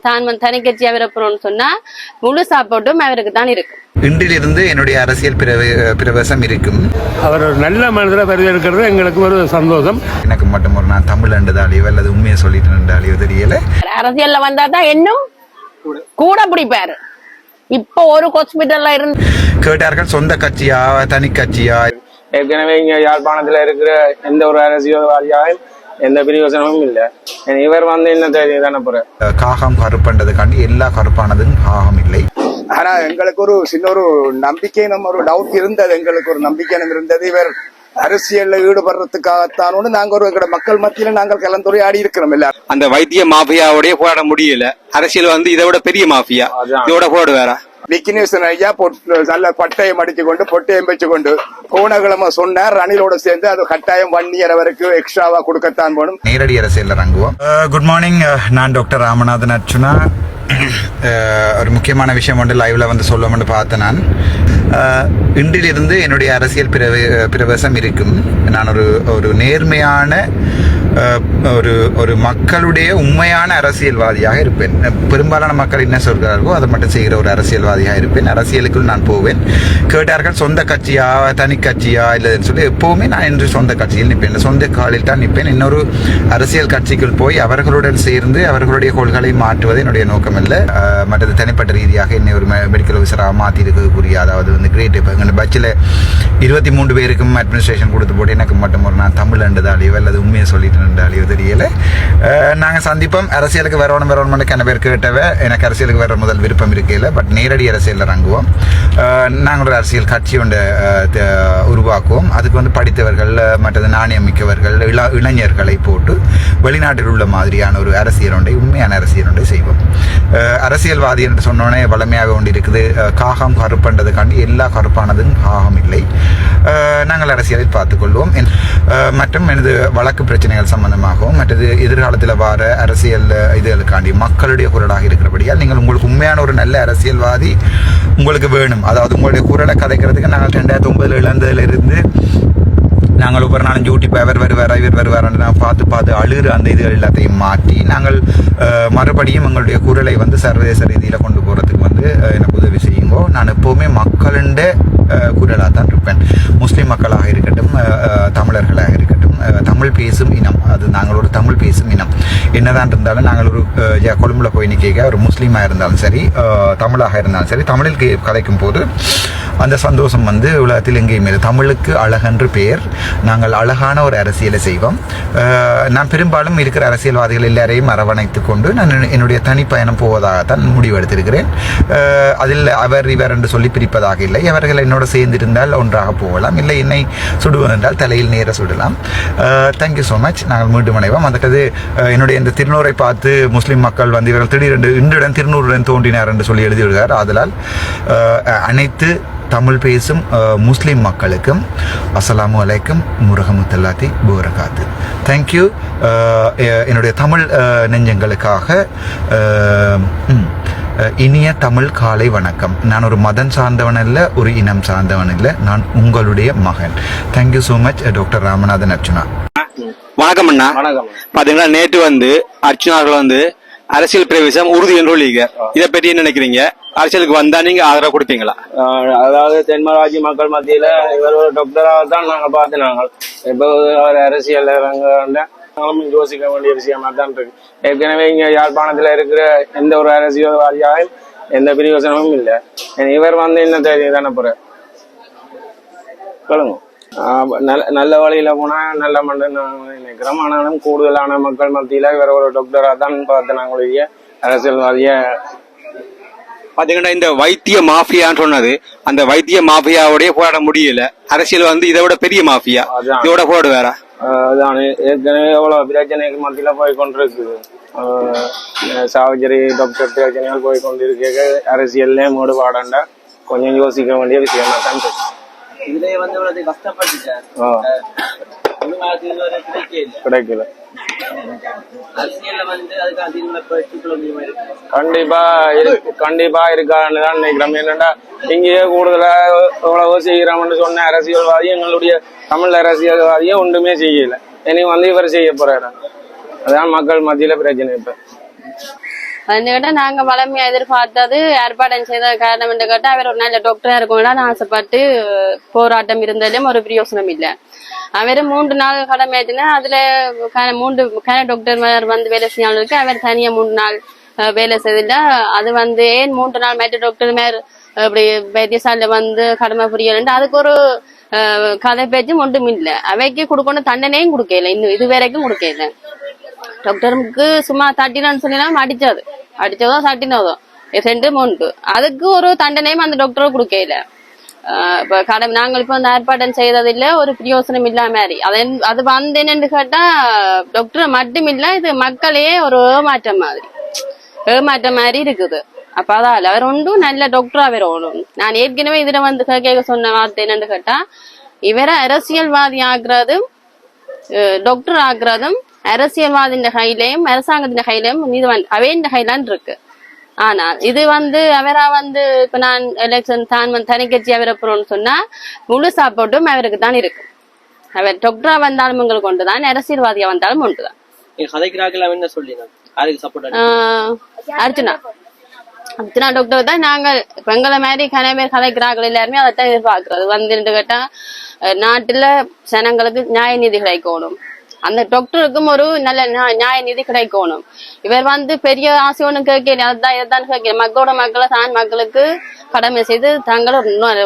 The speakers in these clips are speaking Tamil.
தான் வந்து தனி கட்சியா விருப்பம்னு சொன்னா முழு சாப்பாட்டும் அவருக்கு தான் இருக்கு இன்றிலிருந்து என்னுடைய அரசியல் பிரவே- பிரவேசம் இருக்கும். அவர் ஒரு நல்ல மனிதரை வரவேற்கிறது எங்களுக்கு ஒரு சந்தோஷம். எனக்கு மட்டும் ஒரு நான் தமிழ் அண்டுதாலியோ அல்லது உண்மையை சொல்லிட்டு இருந்தாலியோ தெரியல. அரசியல்ல வந்தா தான் இன்னும் கூட பிடிப்பாரு. இப்போ ஒரு ஹாஸ்பிட்டல்ல இருந்து கேட்டார்கள் சொந்த கட்சியா? தனி கட்சியா? ஏற்கனவே இங்க யாழ்ப்பாணத்துல இருக்கிற எந்த ஒரு அரசியல்வாதியாலும் எந்த பிரயோசனமும் இல்ல. இவர் வந்து என்ன தானே போற? காகம் கருப்பன்றதுக்காண்டி எல்லா கருப்பானதும் காகம் இல்லை. ஆனா எங்களுக்கு ஒரு சின்ன ஒரு நம்பிக்கை நம்ம ஒரு டவுட் இருந்தது. எங்களுக்கு ஒரு நம்பிக்கை இருந்தது. இவர் அரசியல்ல ஈடுபடுறதுக்காகத்தான் நாங்க ஒரு எங்களோட மக்கள் மத்தியில நாங்கள் கலந்துரையாடி இருக்கிறோம் எல்லாரும் அந்த வைத்திய மாஃபியாவோடய போராட முடியல. அரசியல் வந்து இதை விட பெரிய மாஃபியா. இதோட போடு விக்கினேசன் ஐயா பொட்- நல்ல பட்டயம் அடிச்சு கொண்டு பொட்டையம் வச்சு கொண்டு போனகிழமை சொன்னார் ரணிலோட சேர்ந்து அது கட்டாயம் ஒன் இயர் வரைக்கும் எக்ஸ்ட்ராவா கொடுக்கத்தான் போகணும் நேரடி அரசியல் இறங்குவோம். குட் மார்னிங் நான் டாக்டர் ராமநாதன் அர்ச்சுனா ஒரு முக்கியமான விஷயம் ஒன்று லைவ்ல வந்து சொல்லுவோம்னு பார்த்தேன் நான். இன்றிலிருந்து என்னுடைய அரசியல் பிரவே பிரவேசம் இருக்கும். நான் ஒரு ஒரு நேர்மையான ஒரு ஒரு மக்களுடைய உண்மையான அரசியல்வாதியாக இருப்பேன். பெரும்பாலான மக்கள் என்ன சொல்கிறார்களோ அதை மட்டும் செய்கிற ஒரு அரசியல்வாதியாக இருப்பேன். அரசியலுக்குள் நான் போவேன். கேட்டார்கள் சொந்த கட்சியா? தனி கட்சியா? இல்லைன்னு சொல்லி எப்போவுமே நான் என்று சொந்த கட்சியில் நிற்பேன். சொந்த காலில் தான் நிற்பேன். இன்னொரு அரசியல் கட்சிக்குள் போய் அவர்களுடன் சேர்ந்து அவர்களுடைய கொள்கைகளை மாற்றுவது என்னுடைய நோக்கம் இல்லை மற்றது தனிப்பட்ட ரீதியாக என்னை ஒரு மெடிக்கல் ஆஃபீஸராக மாற்றி இருக்கக்கூடிய அதாவது வந்து கிரேட் இப்போ எங்கள் பட்சில் இருபத்தி மூன்று பேருக்கும் அட்மினிஸ்ட்ரேஷன் கொடுத்து போட்டு எனக்கு மட்டும் ஒரு நான் தமிழ் அண்டுதாலியோ அல்லது உண்மையை சொல்லிட்டு இருந்தாலியோ தெரியல. நாங்கள் சந்திப்போம். அரசியலுக்கு வரணும் வரணும்னு கன பேர் கேட்டவ எனக்கு அரசியலுக்கு வர முதல் விருப்பம் இருக்கையில் பட் நேரடி அரசியலில் இறங்குவோம். நாங்கள் ஒரு அரசியல் கட்சி ஒன்று உருவாக்குவோம். அதுக்கு வந்து படித்தவர்கள் மற்றது நாணயம் மிக்கவர்கள் இள இளைஞர்களை போட்டு வெளிநாட்டில் உள்ள மாதிரியான ஒரு அரசியல் ஒன்றை உண்மையான அரசியல் ஒன்றை செய்வோம். அரசியல்வாதி என்று சொன்னோன்னே வளமையாக ஒன்று இருக்குது காகம் கருப்பன்றதுக்காண்டி எல்லா கருப்பானதும் காகம் இல்லை. நாங்கள் அரசியலில் பார்த்துக்கொள்வோம். மற்றும் எனது வழக்கு பிரச்சனைகள் சம்பந்தமாகவும் மற்றது எதிர்காலத்தில் வர அரசியல் இதுகளுக்காண்டி மக்களுடைய குரலாக இருக்கிறபடியால் நீங்கள் உங்களுக்கு உண்மையான ஒரு நல்ல அரசியல்வாதி உங்களுக்கு வேணும். அதாவது உங்களுடைய குரலை கதைக்கிறதுக்கு நாங்கள் ரெண்டாயிரத்தி ஒன்பதில் இழந்ததிலிருந்து நாங்கள் ஒவ்வொரு நாளும் யூடியூப் அவர் வருவார் இவர் வருவார் நான் பார்த்து பார்த்து அழுகிற அந்த இதுகள் எல்லாத்தையும் மாற்றி நாங்கள் மறுபடியும் எங்களுடைய குரலை வந்து சர்வதேச ரீதியில் கொண்டு போகிறதுக்கு வந்து எனக்கு உதவி செய்யுங்கோ நான் எப்போவுமே மக்களுண்ட குரலாக தான் இருப்பேன். முஸ்லீம் மக்களாக இருக்கட்டும் தமிழர்களாக இருக்கட்டும் தமிழ் பேசும் இனம் அது நாங்கள் ஒரு தமிழ் பேசும் இனம். என்னதான் இருந்தாலும் நாங்கள் ஒரு கொழும்புல போய் நிற்க ஒரு முஸ்லீமாக இருந்தாலும் சரி தமிழாக இருந்தாலும் சரி தமிழில் கே- கலைக்கும் போது அந்த சந்தோஷம் வந்து உலகத்தில் எங்கேயுமே இல்லை. தமிழுக்கு அழகென்று பெயர் நாங்கள் அழகான ஒரு அரசியலை செய்வோம். நான் பெரும்பாலும் இருக்கிற அரசியல்வாதிகள் எல்லாரையும் அரவணைத்து கொண்டு நான் என்னுடைய தனிப்பயணம் போவதாகத்தான் முடிவெடுத்திருக்கிறேன் அதில் அவர் இவர் என்று சொல்லி பிரிப்பதாக இல்லை. அவர்கள் என்னோட சேர்ந்திருந்தால் ஒன்றாக போகலாம். இல்லை என்னை சுடுவதென்றால் தலையில் நேர சுடலாம். தேங்க்யூ ஸோ மச் நாங்கள் மீண்டும் அடைவோம் அதுக்கது என்னுடைய இந்த திருநூரை பார்த்து முஸ்லீம் மக்கள் வந்து இவர்கள் திடீரென்று இன்றுடன் திருநூறுடன் தோன்றினார் என்று சொல்லி எழுதிவிடுகிறார் அதனால் ஆதலால் அனைத்து தமிழ் பேசும் முஸ்லிம் மக்களுக்கும் அஸ்ஸலாமு அலைக்கும் முரகமுத்தல்லாத்தி போரகாத்து தேங்க்யூ என்னுடைய தமிழ் நெஞ்சங்களுக்காக இனிய தமிழ் காலை வணக்கம். நான் ஒரு மதம் சார்ந்தவன் அல்ல ஒரு இனம் சார்ந்தவன் இல்லை நான் உங்களுடைய மகன். Thank you so much doctor Ramanathan Archuna வணக்கம் அண்ணா. வணக்கம். பாத்தீங்கன்னா நேற்று வந்து அர்ச்சுனார்கள் வந்து அரசியல் பிரவேசம் உறுதி என்று இதை பற்றி என்ன நினைக்கிறீங்க? அரசியலுக்கு வந்தா நீங்க ஆதரவு கொடுப்பீங்களா? அதாவது தென்மராட்சி மக்கள் மத்தியில இவர் ஒரு டாக்டராக தான் நாங்க பார்த்து நாங்கள் இப்போ அவர் அரசியல் நாங்களும் யோசிக்க வேண்டிய விஷயமா தான் இருக்கு. ஏற்கனவே இங்க யாழ்ப்பாணத்துல இருக்கிற எந்த ஒரு அரசியல்வாதியாலும் எந்த பிரயோசனமும் இல்லை. இவர் வந்து என்ன தெரியும் தானே போற சொல்லுங்க. நல்ல நல்ல வழியில போனா நல்ல மண்டன் நாங்கள் நினைக்கிறோம். ஆனாலும் கூடுதலான மக்கள் மத்தியில இவர் ஒரு டாக்டரா தான் பார்த்து நாங்களுடைய அரசியல்வாதிய பாத்தீங்கன்னா இந்த வைத்திய மாஃபியான்னு சொன்னது. அந்த வைத்திய மாஃபியாவோடய போராட முடியல. அரசியல் வந்து இதை விட பெரிய மாஃபியா. இதோட போடு வேற அதான். ஏற்கனவே எவ்வளவு பிரச்சனைக்கு மத்தியில போய் கொண்டிருக்குது சாவச்சேரி டாக்டர் பிரச்சனைகள் போய் கொண்டிருக்க அரசியல்லே மூடுபாடாண்டா. கொஞ்சம் யோசிக்க வேண்டிய விஷயமா தான். இதுலயே வந்து இவ்வளவு கஷ்டப்பட்டுட்டேன் கிடைக்கல கண்டிப்பா இருக்கு கண்டிப்பா இருக்கான்னு தான் நினைக்கிறோம் என்னடா இங்கேயே கூடுதலா எவ்வளவோ செய்கிறோம்னு சொன்ன அரசியல்வாதி எங்களுடைய தமிழ் அரசியல்வாதியை ஒன்றுமே செய்யல இனி வந்து இவர் செய்ய போறாரு அதான் மக்கள் மத்தியில பிரச்சனை இப்ப வந்து கேட்டா நாங்க வளமையா எதிர்பார்த்தது ஏற்பாடு செய்த காரணம் என்று கேட்டா அவர் ஒரு நல்ல டாக்டரா இருக்கணும்னு ஆசைப்பட்டு போராட்டம் இருந்ததிலும் ஒரு பிரயோசனம் இல்லை. அவர் மூன்று நாள் கடமையாச்சுன்னா அதுல க- மூன்று கன டாக்டர் வந்து வேலை செய்யாமலுக்கு அவர் தனியா மூன்று நாள் அஹ், வேலை செய்துட்டா அது வந்து ஏன் மூன்று நாள் மற்ற டாக்டர் மேர் அப்படி வைத்தியசாலையில வந்து கடமை புரியலன்ட்டு அதுக்கு ஒரு அஹ், கதை பேச்சும் ஒன்றும் இல்லை. அவைக்கு கொடுக்கணும் தண்டனையும் கொடுக்கல. இன்னும் இது வரைக்கும் கொடுக்கல. டாக்டருக்கு சும்மா தட்டினான்னு சொல்லினா அடிச்சது. அடிச்சதோ தட்டினதோ. ரெண்டு மூன்று அதுக்கு ஒரு தண்டனையும் அந்த டாக்டரும் கொடுக்கல ஆஹ் இப்ப கடை நாங்கள் இப்ப அந்த ஏற்பாடு செய்ததில்லை ஒரு பிரயோசனம் இல்லாம மாதிரி அது அது வந்து என்னன்னு கேட்டா டாக்டர் மட்டும் இல்ல இது மக்களையே ஒரு ஏமாற்றம் மாதிரி. ஏமாற்றம் மாதிரி இருக்குது. அப்ப அதால அவர் ஒன்றும் நல்ல டாக்டரா வரணும் நான் ஏற்கனவே இதுல வந்து கேட்க சொன்ன வார்த்தை என்னன்னு கேட்டா இவரை அரசியல்வாதி ஆகுறதும் டாக்டர் ஆகுறதும் அரசியல்வாதியின் கையிலையும் அரசாங்கத்தின் கையிலையும் நீதிவான் அவையின் கையிலான் இருக்கு. ஆனால் இது வந்து அவரா வந்து இப்ப நான் எலெக்ஷன் தான் வந்து தனிக்கட்சி அவரை போறோம்னு சொன்னா முழு சாப்பாட்டும் அவருக்கு தான் இருக்கு. அவர் டாக்டரா வந்தாலும் உங்களுக்கு ஒன்று தான் அரசியல்வாதியா வந்தாலும் ஒன்று தான் நீங்க கதைக்கிறார்கள் என்ன சொல்லி நான் யாருக்கு சப்போர்ட் ஆஹ் அர்ச்சனா அர்ச்சனா டாக்டர் தான் நாங்கள் எங்களை மாதிரி கன பேர் கலைக்கிறார்கள் எல்லாருமே அதைத்தான் எதிர்பார்க்கிறது. வந்து கேட்டா நாட்டுல ஜனங்களுக்கு நியாய நீதி கிடைக்கணும் அந்த டாக்டருக்கும் ஒரு நல்ல நியாய நிதி கிடைக்கணும். இவர் வந்து பெரிய ஆசை ஒன்றும் கேட்கல. அதுதான் இதுதான் கேட்கல. மக்களோட மக்களை தான் மக்களுக்கு கடமை செய்து தங்களை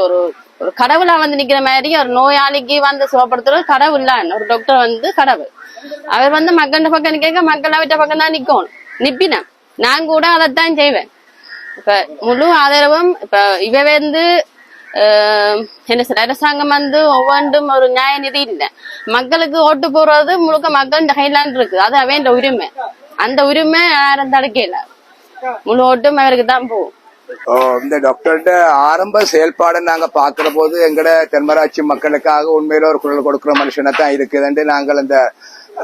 ஒரு ஒரு கடவுளா வந்து நிக்கிற மாதிரி ஒரு நோயாளிக்கு வந்து சுகப்படுத்துறது கடவுள் ஒரு டாக்டர் வந்து கடவுள். அவர் வந்து மக்கள் பக்கம் கேட்க மக்கள் விட்ட பக்கம் தான் நிக்கணும். நிப்பினேன். நான் கூட அதைத்தான் செய்வேன். இப்ப முழு ஆதரவும் இப்ப இவ வந்து என்ன சொல்ற அரசாங்கம் வந்து ஒவ்வொன்றும் ஒரு நியாய நிதி இல்ல மக்களுக்கு ஓட்டு போடுறது முழுக்க மக்கள் கையிலான் இருக்கு அது அவன் உரிமை அந்த உரிமை யாரும் தடுக்கல முழு ஓட்டும் அவருக்கு தான் போகும் இந்த டாக்டர்கிட்ட ஆரம்ப செயல்பாடு நாங்க பாக்குற போது எங்கட தென்மராட்சி மக்களுக்காக உண்மையில ஒரு குரல் கொடுக்கிற மனுஷனை தான் இருக்குதுன்ட்டு நாங்கள் அந்த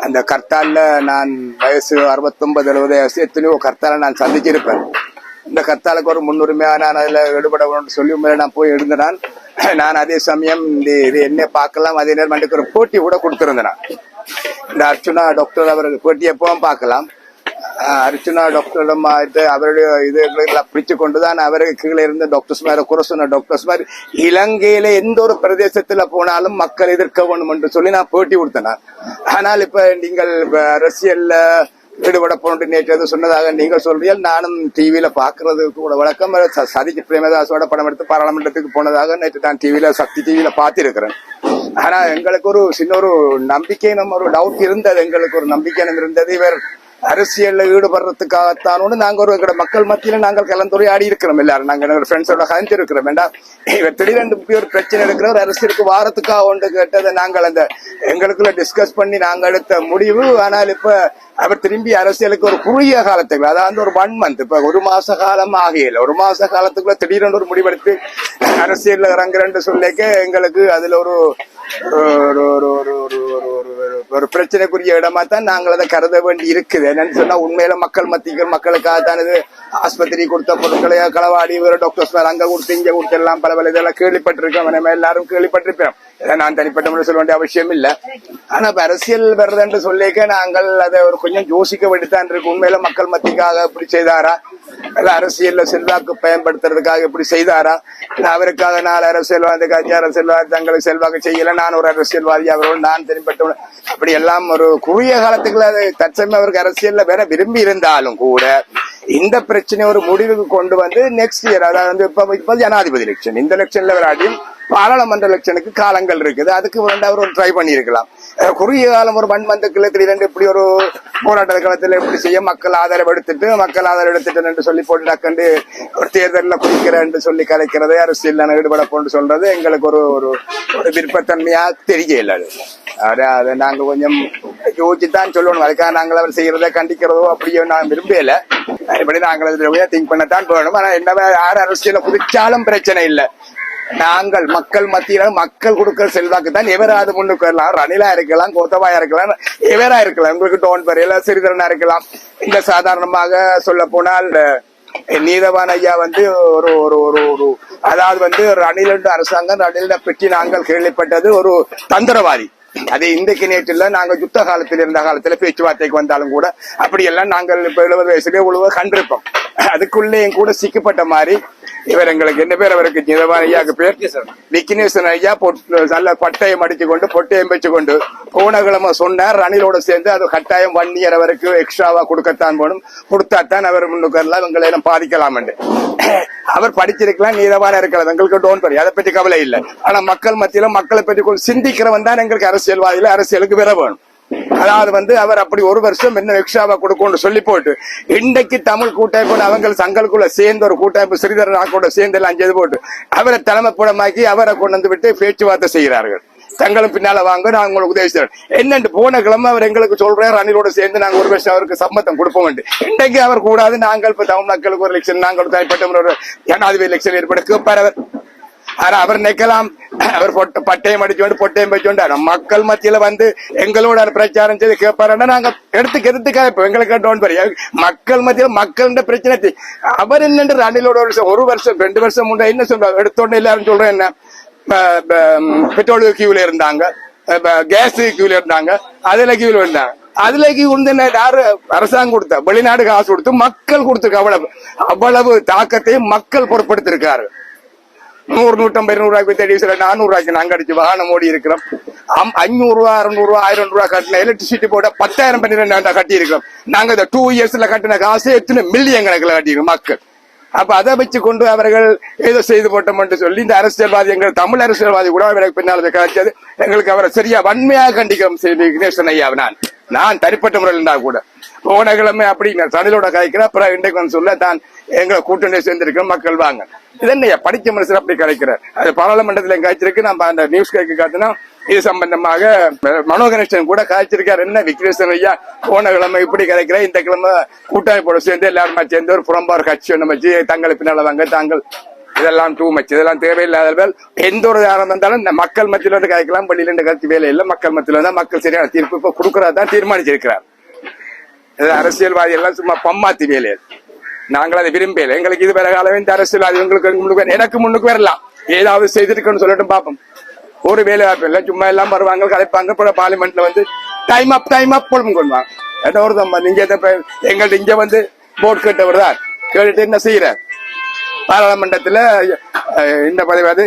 அந்த கர்த்தால நான் வயசு அறுபத்தொன்பது எழுபது வயசு எத்தனையோ கர்த்தால நான் சந்திச்சிருப்பேன் இந்த கத்தாலுக்கு ஒரு முன்னுரிமையா நான் அதுல ஈடுபடணும்னு சொல்லி உண்மையில நான் போய் எழுந்தினான். நான் அதே சமயம் இந்த இது என்ன பார்க்கலாம் அதே நேரம் அன்றைக்கு ஒரு போட்டி கூட கொடுத்துருந்தேன். இந்த அர்ச்சுனா டாக்டர் அவருக்கு போட்டி எப்பவும் பார்க்கலாம். அர்ச்சுனா டாக்டரிடம் ஆயிட்டு அவருடைய இது எல்லாம் பிடிச்சு கொண்டுதான் அவருக்கு கீழே இருந்த டாக்டர்ஸ் மாதிரி குறை சொன்ன டாக்டர்ஸ் மாதிரி இலங்கையில எந்த ஒரு பிரதேசத்துல போனாலும் மக்கள் எதிர்க்க வேணும் என்று சொல்லி நான் போட்டி கொடுத்தேன். ஆனால் இப்ப நீங்கள் அரசியல்ல ஈடுபட போன்று நேற்று எதுவும் சொன்னதாக நீங்கள் சொல்றீர்கள். நானும் டிவியில பாக்குறது கூட வழக்கம். சதிஜி பிரேமதாசோட படம் எடுத்து பாராளுமன்றத்துக்கு போனதாக நேற்று நான் டிவியில சக்தி டிவியில பார்த்திருக்கிறேன். ஆனா எங்களுக்கு ஒரு சின்ன ஒரு நம்பிக்கை நம்ம ஒரு டவுட் இருந்தது. எங்களுக்கு ஒரு நம்பிக்கை இருந்தது. இவர் அரசியல்ல ஈடுபடுறதுக்காகத்தானோடு நாங்க ஒரு எங்களோட மக்கள் மத்தியில நாங்கள் கலந்துரையாடி இருக்கிறோம் எல்லாரும். நாங்க எங்களோட ஃப்ரெண்ட்ஸோட கலந்து இருக்கிறோம் வேண்டாம் இவர் திடீரென்று இப்படி ஒரு பிரச்சனை இருக்கிற ஒரு அரசியலுக்கு வாரத்துக்காக ஒன்று கேட்டதை நாங்கள் அந்த எங்களுக்குள்ள டிஸ்கஸ் பண்ணி நாங்கள் எடுத்த முடிவு. ஆனால் இப்ப அவர் திரும்பி அரசியலுக்கு ஒரு குறுகிய காலத்துக்கு அதாவது ஒரு ஒன் மந்த் இப்ப ஒரு மாச காலம் ஆகையில ஒரு மாச காலத்துக்குள்ள திடீரென்று ஒரு முடிவெடுத்து அரசியல்ல இறங்குறேன்னு சொல்லிக்க எங்களுக்கு அதுல ஒரு ஒரு ஒரு ஒரு ஒரு ஒரு ஒரு ஒரு பிரச்சனைக்குரிய இடமா தான் நாங்கள் அதை கருத வேண்டி இருக்குது. என்னன்னு சொன்னா உண்மையில மக்கள் மத்திகள் மக்களுக்காக தான் இது ஆஸ்பத்திரி கொடுத்த பொருட்களை களவாடி ஒரு டாக்டர்ஸ் அங்க கொடுத்து இங்க கொடுத்து எல்லாம் பல பல இதெல்லாம் கேள்விப்பட்டிருக்கோம். நம்ம எல்லாரும் கேள்விப்பட்டிருப்போம் நான் தனிப்பட்ட முறை சொல்ல வேண்டிய அவசியம் இல்ல ஆனா இப்ப அரசியல் வருதுன்னு சொல்லிக்க நாங்கள் அதை ஒரு கொஞ்சம் யோசிக்க வேண்டித்தான் இருக்கு. உண்மையில மக்கள் மத்திக்காக இப்படி செய்தாரா? இல்ல அரசியல்ல செல்வாக்கு பயன்படுத்துறதுக்காக இப்படி செய்தாரா? இல்ல அவருக்காக நாலு அரசியல்வாதி கட்சி அரசியல்வாதி தங்களுக்கு செல்வாக்கு செய்யல நான் ஒரு அரசியல்வாதி அவரோடு நான் தனிப்பட்ட அப்படி எல்லாம் ஒரு குறுகிய காலத்துக்குள்ள அது தற்சமயம் அவருக்கு அரசியல்ல வேற விரும்பி இருந்தாலும் கூட இந்த பிரச்சனை ஒரு முடிவுக்கு கொண்டு வந்து நெக்ஸ்ட் இயர் அதாவது இப்ப இப்ப ஜனாதிபதி எலெக்ஷன் இந்த எலெக்ஷன்ல விளையாடியும் பாராளுமன்ற எலெக்ஷனுக்கு காலங்கள் இருக்குது. அதுக்கு வந்து அவர் ஒரு ட்ரை பண்ணியிருக்கலாம். குறுகிய காலம் ஒரு மண் மந்த்துக்குள்ள திடீரென்று இப்படி ஒரு போராட்ட காலத்துல இப்படி செய்ய மக்கள் ஆதரவு எடுத்துட்டு மக்கள் ஆதரவு எடுத்துட்டு என்று சொல்லி போட்டு டக்குண்டு ஒரு தேர்தலில் குடிக்கிறேன் என்று சொல்லி கலைக்கிறது அரசியல் ஈடுபட போன்று சொல்றது எங்களுக்கு ஒரு ஒரு ஒரு விருப்பத்தன்மையா தெரியல அது. அதை நாங்க கொஞ்சம் யோசிச்சுதான் சொல்லணும். அதுக்காக நாங்கள் அவர் செய்யறதை கண்டிக்கிறதோ அப்படியோ நான் விரும்பல. இப்படி நாங்கள் அதில் திங்க் பண்ணத்தான் போகணும் ஆனா என்ன யார் அரசியல குதிச்சாலும் பிரச்சனை இல்லை. நாங்கள் மக்கள் மத்தியில மக்கள் கொடுக்கிற செல்வாக்கு தான் எவராது முன்னுக்கு வரலாம். ரணிலா இருக்கலாம் கோத்தபாயா இருக்கலாம் எவரா இருக்கலாம். உங்களுக்கு டோன் பெரியல சிறிதரனா இருக்கலாம். இந்த சாதாரணமாக சொல்ல போனால் நீதவான் ஐயா வந்து ஒரு ஒரு ஒரு ஒரு அதாவது வந்து ரணில் அரசாங்கம் ரணில பற்றி நாங்கள் கேள்விப்பட்டது ஒரு தந்திரவாதி. அது இன்றைக்கு நேற்றில் நாங்க யுத்த காலத்தில் இருந்த காலத்துல பேச்சுவார்த்தைக்கு வந்தாலும் கூட அப்படியெல்லாம் நாங்கள் இப்ப எழுபது வயசுலேயே உழுவ கண்டிருப்போம். அதுக்குள்ளேயும் கூட சிக்கப்பட்ட மாதிரி இவர் எங்களுக்கு என்ன பேர்? அவருக்கு ஜிதவான் ஐயாக்கு பேர். விக்னேஸ்வரன் ஐயா நல்ல பட்டயம் அடிச்சு கொண்டு பொட்டயம் வச்சு கொண்டு போன கிழமை சொன்னார். ரணிலோட சேர்ந்து அது கட்டாயம் ஒன் இயர் அவருக்கு எக்ஸ்ட்ராவா கொடுக்கத்தான் போகணும். கொடுத்தாத்தான் அவர் முன்னுக்கு எல்லாம் எங்களை எல்லாம் பாதிக்கலாம் அவர் படிச்சிருக்கலாம் நீதவான இருக்கலாம் எங்களுக்கு டோன் பரி அதை பற்றி கவலை இல்லை. ஆனா மக்கள் மத்தியில மக்களை பற்றி கொஞ்சம் சிந்திக்கிறவன் தான் எங்களுக்கு அரசியல்வாதியில அரசியலுக்கு வர வேணும். அதாவது வந்து அவர் அப்படி ஒரு வருஷம் என்ன எக்ஸ்ட்ராவா கொடுக்கும்னு சொல்லி போட்டு இன்றைக்கு தமிழ் கூட்டமைப்பு அவங்க சங்கலுக்குள்ள சேர்ந்து ஒரு கூட்டமைப்பு ஸ்ரீதர் ராக்கோட சேர்ந்து எல்லாம் செய்து போட்டு அவரை தலைமைப்படமாக்கி அவரை கொண்டு வந்து விட்டு பேச்சுவார்த்தை செய்கிறார்கள். தங்களும் பின்னால வாங்க நான் உங்களுக்கு உதவி செய்றேன். என்னன்னு போன கிழமை அவர் எங்களுக்கு சொல்றாரு அணிலோட சேர்ந்து நாங்க ஒரு வருஷம் அவருக்கு சம்மத்தம் கொடுப்போம் இன்றைக்கு அவர் கூடாது நாங்கள் இப்ப தமிழ் மக்களுக்கு ஒரு எலெக்ஷன் நாங்கள் தனிப்பட்ட ஒரு ஜனாதிபதி எலெக்ஷன் ஏற்பட கேட்பார் அவர் ஆனா அவர் நிக்கலாம். அவர் பொட்ட- பட்டயம் அடிச்சோண்டு பொட்டயம் வச்சோண்டு மக்கள் மத்தியில வந்து எங்களோட பிரச்சாரம் செய்து கேட்பாருன்னா நாங்க எடுத்து எடுத்து கேட்போம் எங்களுக்கு டோன் மக்கள் மத்தியில மக்கள்ன்ற பிரச்சனை அவர் என்னன்ற ரணிலோட ஒரு வருஷம் ஒரு வருஷம் ரெண்டு வருஷம் முன்னாடி என்ன சொல்றாரு எடுத்தோடனே எல்லாரும் சொல்றேன் என்ன பெட்ரோல் கியூல இருந்தாங்க கேஸ் கியூல இருந்தாங்க அதுல கியூல இருந்தாங்க அதுல கியூ வந்து என்ன யாரு அரசாங்கம் கொடுத்தா வெளிநாடு காசு கொடுத்து மக்கள் கொடுத்துருக்க அவ்வளவு அவ்வளவு தாக்கத்தை மக்கள் பொருட்படுத்திருக்காரு நூறு நூற்றம்பது ரூபாய்க்கு தேடி சில நானூறு ரூபாய்க்கு அடிச்சு வாகனம் ஓடி இருக்கிறோம். அம்- அஞ்சூறு ரூபா அறுநூறு ரூபா ஆயிரம் கட்டின எலக்ட்ரிசிட்டி போட பத்தாயிரம் பன்னிரெண்டாயிரம் கட்டி இருக்கிறோம் நாங்க இந்த டூ இயர்ஸ்ல கட்டின காசு எத்தனை மில்லியன் கணக்கில் கட்டியிருக்கோம் மக்கள். அப்ப அதை வச்சு கொண்டு அவர்கள் ஏதோ செய்து போட்டோம் என்று சொல்லி இந்த அரசியல்வாதி எங்கள் தமிழ் அரசியல்வாதி கூட அவருக்கு பின்னால் கிடைச்சது எங்களுக்கு அவரை சரியா வன்மையாக கண்டிக்கிறோம் செய்தி ஐயா நான். நான் தனிப்பட்ட முறையில் இருந்தா கூட. போன கிழமை அப்படி நான் சனிலோட அப்புறம் இன்றைக்கு வந்து சொல்ல தான் எங்களை கூட்டணி சேர்ந்திருக்கிற மக்கள் வாங்க. இது என்னையா படிச்ச மனுஷன் அப்படி கலைக்கிறார் அது பாராளுமன்றத்தில் காய்ச்சிருக்கு நம்ம அந்த நியூஸ் கேட்க காத்தினா இது சம்பந்தமாக மனோ கணேசன் கூட காய்ச்சிருக்காரு. என்ன விக்னேஸ்வரன் ஐயா போன கிழமை இப்படி கிடைக்கிற இந்த கிழமை கூட்டமைப்போட சேர்ந்து எல்லாருமா சேர்ந்து ஒரு புறம்பார் கட்சி ஒன்று வச்சு தங்களை பின்னால் வாங்க தாங்கள் இதெல்லாம் டூ மச் இதெல்லாம் தேவையில்லாதவர்கள் எந்த ஒரு யாரம் வந்தாலும் இந்த மக்கள் மத்தியில வந்து கதைக்கலாம். பள்ளியில இந்த கருத்து வேலை இல்லை. மக்கள் மத்தியில வந்து மக்கள் சரியான தீர்ப்பு இப்ப கொடுக்கறதான் தீர்மானிச்சிருக்கிறார். அரசியல்வாதி எல்லாம் சும்மா பம்மாத்தி வேலை நாங்கள் அதை விரும்பல எங்களுக்கு இது வேற காலம் இந்த அரசியல்வாதி உங்களுக்கு முன்னுக்கு எனக்கு முன்னுக்கு வரலாம். ஏதாவது செய்திருக்கணும்னு சொல்லிட்டு பார்ப்போம். ஒரு வேலை வாய்ப்பு இல்லை. சும்மா எல்லாம் வருவாங்க கலைப்பாங்க அப்புறம் பார்லிமெண்ட்ல வந்து டைம் அப் டைம் அப் பொழுது கொள்வாங்க என்ன ஒரு தம்மா நீங்க இதை எங்கள்ட்ட இங்க வந்து போட் கேட்டவர் தான் கேட்டுட்டு என்ன செய்யற? பாராளுமன்றத்துல இந்த இந்த பதவியாவது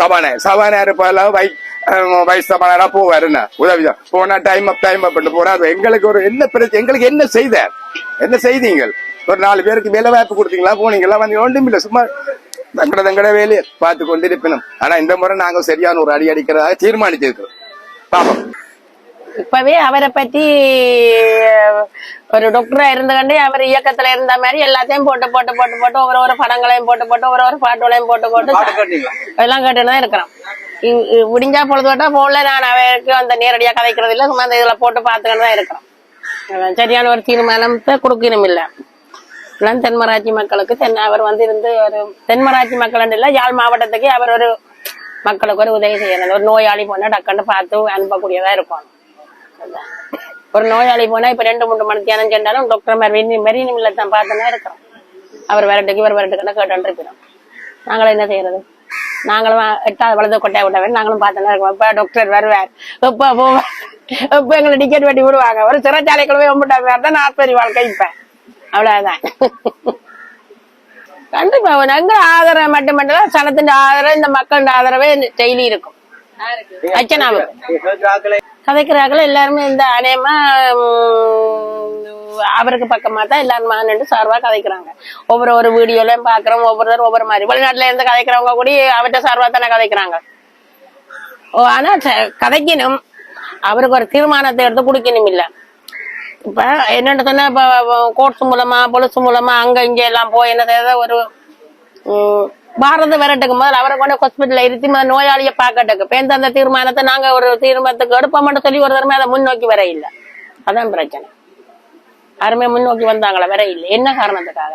சபாநாயகர். சபாநாயகர் போல வை வைஸ் சபாநாயகரா போவார் என்ன உதவிதான் போனா டைம் அப் டைம் அப் போனா அது எங்களுக்கு ஒரு என்ன பிரச்சனை எங்களுக்கு என்ன செய்தார் என்ன செய்தீங்க ஒரு நாலு பேருக்கு வேலை வாய்ப்பு கொடுத்தீங்களா போனீங்களா வந்து ஒன்றும் இல்லை சும்மா தங்கட தங்கட வேலையை பார்த்து கொண்டிருப்பினும் ஆனா இந்த முறை நாங்க சரியான ஒரு அடி அடிக்கிறதாக தீர்மானிச்சிருக்கிறோம் பாப்போம் இப்பவே அவரை பத்தி ஒரு டாக்டரா இருந்தகண்டே அவர் இயக்கத்துல இருந்த மாதிரி எல்லாத்தையும் போட்டு போட்டு போட்டு போட்டு ஒவ்வொரு ஒரு படங்களையும் போட்டு போட்டு ஒவ்வொரு ஒரு பாட்டுகளையும் போட்டு போட்டு எல்லாம் கேட்டுன்னு தான் இருக்கிறோம் விடிஞ்சா பொழுது விட்டா போல நான் அவருக்கு அந்த நேரடியா கதைக்கிறது இல்ல சும்மா அந்த இதுல போட்டு பார்த்துக்கிட்டு தான் இருக்கிறோம். சரியான ஒரு தீர்மானத்தை கொடுக்கணும் இல்ல. எல்லாம் தென்மராட்சி மக்களுக்கு தென் அவர் வந்து இருந்து ஒரு தென்மராட்சி மக்கள் இல்ல யாழ் மாவட்டத்துக்கு அவர் ஒரு மக்களுக்கு ஒரு உதவி செய்யணும் ஒரு நோயாளி போனா டக்குன்னு பார்த்து அனுப்பக்கூடியதா இருக்கும் ஒரு நோயாளி போனா இப்ப ரெண்டு மூணு மணி தியானம் சென்றாலும் டாக்டர் மாதிரி மெரினி தான் பார்த்துன்னா இருக்கிறோம். அவர் விரட்டுக்கு இவர் விரட்டுக்கு கேட்டு இருக்கிறோம். நாங்களும் என்ன செய்யறது? நாங்களும் எட்டாவது வலது கொட்டையை விட்டவன் நாங்களும் பார்த்துனா இருக்கோம் இப்ப டாக்டர் வருவார். எப்ப போவார் எப்ப எங்களை டிக்கெட் வெட்டி விடுவாங்க. ஒரு சிறைச்சாலைக்குள்ள போய் ஒம்பிட்டா தான் ஆஸ்பத்திரி வாழ்க்கை இப்ப. அவ்வளவுதான். கண்டிப்பா எங்க ஆதரவு மட்டும் மட்டும் சனத்தின் ஆதரவு இந்த மக்களின் ஆதரவே டெய்லி இருக்கும். அச்சனாவுக்கு கதைக்கிறார்கள். எல்லாருமே இந்த அநேகமா அவருக்கு பக்கமா தான் எல்லாரும் நின்று சார்பா கதைக்கிறாங்க. ஒவ்வொரு ஒரு வீடியோலயும் பாக்குறோம் ஒவ்வொருத்தர் ஒவ்வொரு மாதிரி. வெளிநாட்டுல இருந்து கதைக்கிறவங்க கூட அவர்கிட்ட சார்பா தானே கதைக்கிறாங்க. ஓ ஆனா கதைக்கணும். அவருக்கு ஒரு தீர்மானத்தை எடுத்து குடிக்கணும் இல்ல இப்ப என்னன்னு சொன்னா இப்ப கோர்ட்ஸ் மூலமா பொலிஸ் மூலமா அங்க இங்க எல்லாம் போய் என்ன செய்யறது? ஒரு உம், பாரத விரட்டுக்கு முதல்ல அவரை கொண்டு ஹாஸ்பிட்டல்ல இருத்தி முதல் நோயாளியை பாக்கட்டுக்கு பேருந்து அந்த தீர்மானத்தை நாங்க ஒரு தீர்மானத்துக்கு எடுப்போம்னு சொல்லி ஒரு தடவை அதை முன்னோக்கி வர இல்ல அதான் பிரச்சனை. யாருமே முன்னோக்கி வந்தாங்களா? வர இல்ல. என்ன காரணத்துக்காக?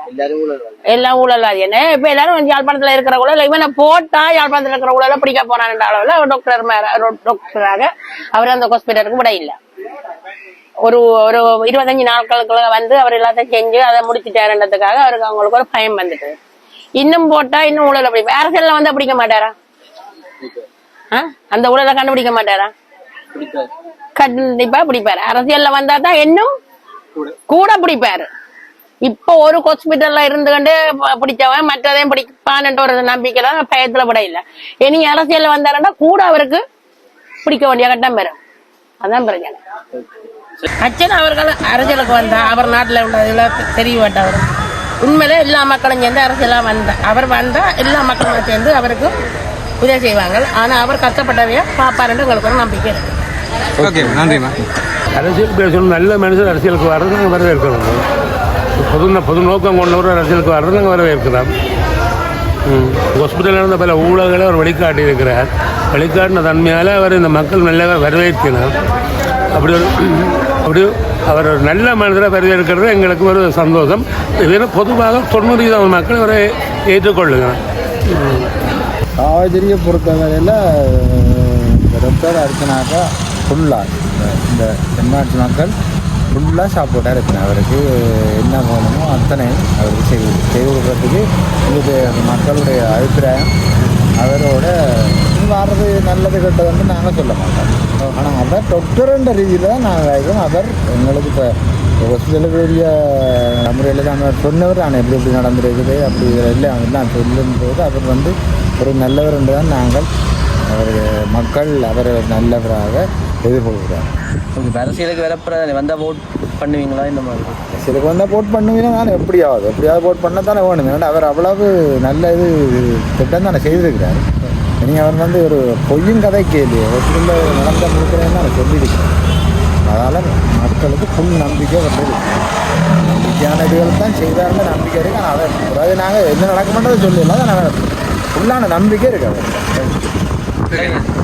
எல்லாம் ஊழலாது என்ன? இப்ப எல்லாரும் யாழ்ப்பாணத்துல இருக்கிற ஊழல் இவனை போட்டா யாழ்ப்பாணத்துல இருக்கிற ஊழல பிடிக்க போறான்ற அளவுல டாக்டர் டாக்டராக அவர் அந்த ஹாஸ்பிட்டலுக்கு விட இல்ல. ஒரு ஒரு இருபத்தஞ்சு நாட்களுக்குள்ள வந்து அவர் எல்லாத்தையும் செஞ்சு அதை முடிச்சுட்டாருன்றதுக்காக அவருக்கு அவங்களுக்கு ஒரு பயம் வந்துட்டு. இன்னும் போட்டா இன்னும் ஊழல் அப்படி அரசியல்ல வந்து பிடிக்க மாட்டாரா? அந்த ஊழலை கண்டுபிடிக்க மாட்டாரா? கண்டிப்பா பிடிப்பாரு. அரசியல்ல வந்தா தான் இன்னும் கூட. பிடிப்பாரு. இப்போ ஒரு ஹாஸ்பிட்டல்ல இருந்துகிட்டு பிடிச்சவன் மற்றதையும் பிடிப்பான்ன்ற ஒரு நம்பிக்கை பயத்துல விட இல்ல. இனி அரசியல்ல வந்தாருன்னா கூட அவருக்கு பிடிக்க வேண்டிய கட்டம் பெறும் அதான் பிரச்சனை. அச்சன் அவர்கள் அரசியலுக்கு வந்தா அவர் நாட்டுல உள்ள தெரிய மாட்டவர் உண்மையிலே எல்லா மக்களும் சேர்ந்து அரசியலா வந்தா அவர் வந்தா எல்லா மக்களும் சேர்ந்து அவருக்கு உதவி செய்வாங்க ஆனா அவர் கஷ்டப்பட்டவைய பாப்பாருன்னு எங்களுக்கு ஒரு நம்பிக்கை இருக்கு. ஓகே நன்றிம்மா. அரசியல் பேசணும் நல்ல மனுஷர் அரசியலுக்கு வர்றது நாங்கள் வரவேற்கிறோம். பொது பொது நோக்கம் கொண்டவர் அரசியலுக்கு வர்றது நாங்கள் வரவேற்கிறோம் ஹாஸ்பிட்டலில் இருந்த பல ஊழல்களை அவர் வழிகாட்டி இருக்கிறார் வழிகாட்டின தன்மையால் அவர் இந்த மக்கள் நல்ல வரவேற்கிறார். அப்படி ஒரு அப்படி அவர் ஒரு நல்ல மனிதரை வரவேற்கிறது எங்களுக்கு ஒரு சந்தோஷம். இது பொதுவாக தொண்ணூறு வீதம் மக்கள் அவரை ஏற்றுக்கொள்ளுகிறார். சாவச்சேரியை பொறுத்தவரையில் டாக்டர் அர்ச்சனாக்கா ஃபுல்லாக இந்த தென்னாட்டு மக்கள் ஃபுல்லாக சப்போர்ட்டாக இருக்கணும் அவருக்கு என்ன வேணுமோ அத்தனை அவருக்கு செய்து செய்து கொடுக்கறதுக்கு இது மக்களுடைய அபிப்பிராயம் அவரோட வர்றது நல்லது கெட்டது வந்து நாங்கள் சொல்ல மாட்டோம். ஆனால் அவர் டாக்டர்ன்ற ரீதியில் தான் நாங்கள் வைக்கிறோம் அவர் எங்களுக்கு இப்போ ஹாஸ்பிட்டலுக்கு பெரிய முறையில் தான் அவர் சொன்னவர். ஆனால் எப்படி எப்படி நடந்துருக்குது அப்படி எல்லாம் எல்லாம் சொல்லும்போது அவர் வந்து ஒரு நல்லவர் என்று தான் நாங்கள் அவர் மக்கள் அவர் நல்லவராக எதிர்கொள்கிறார் உங்களுக்கு அரசியலுக்கு வரப்புற வந்தா ஓட் பண்ணுவீங்களா? இந்த மாதிரி. சிலருக்கு வந்தால் போட் பண்ணுவீங்கன்னா நான் எப்படியாவது எப்படியாவது போட் பண்ண தானே வேணும் ஏன்னா அவர் அவ்வளவு நல்ல இது திட்டம் தானே செய்திருக்கிறார். இனி அவர் வந்து ஒரு பொய்யும் கதை கேள்வி ஒருத்தருந்த நடந்த முழுக்கிறேன்னு நான் சொல்லியிருக்கிறேன் அதனால் மக்களுக்கு ஃபுல் நம்பிக்கை வந்தது நம்பிக்கையான இதுகள் தான் செய்தாருன்னு நம்பிக்கை இருக்கு. ஆனால் அதை அதாவது நாங்கள் என்ன நடக்குமென்றதை சொல்லலாம் நாங்கள் ஃபுல்லான நம்பிக்கை இருக்கு அவர்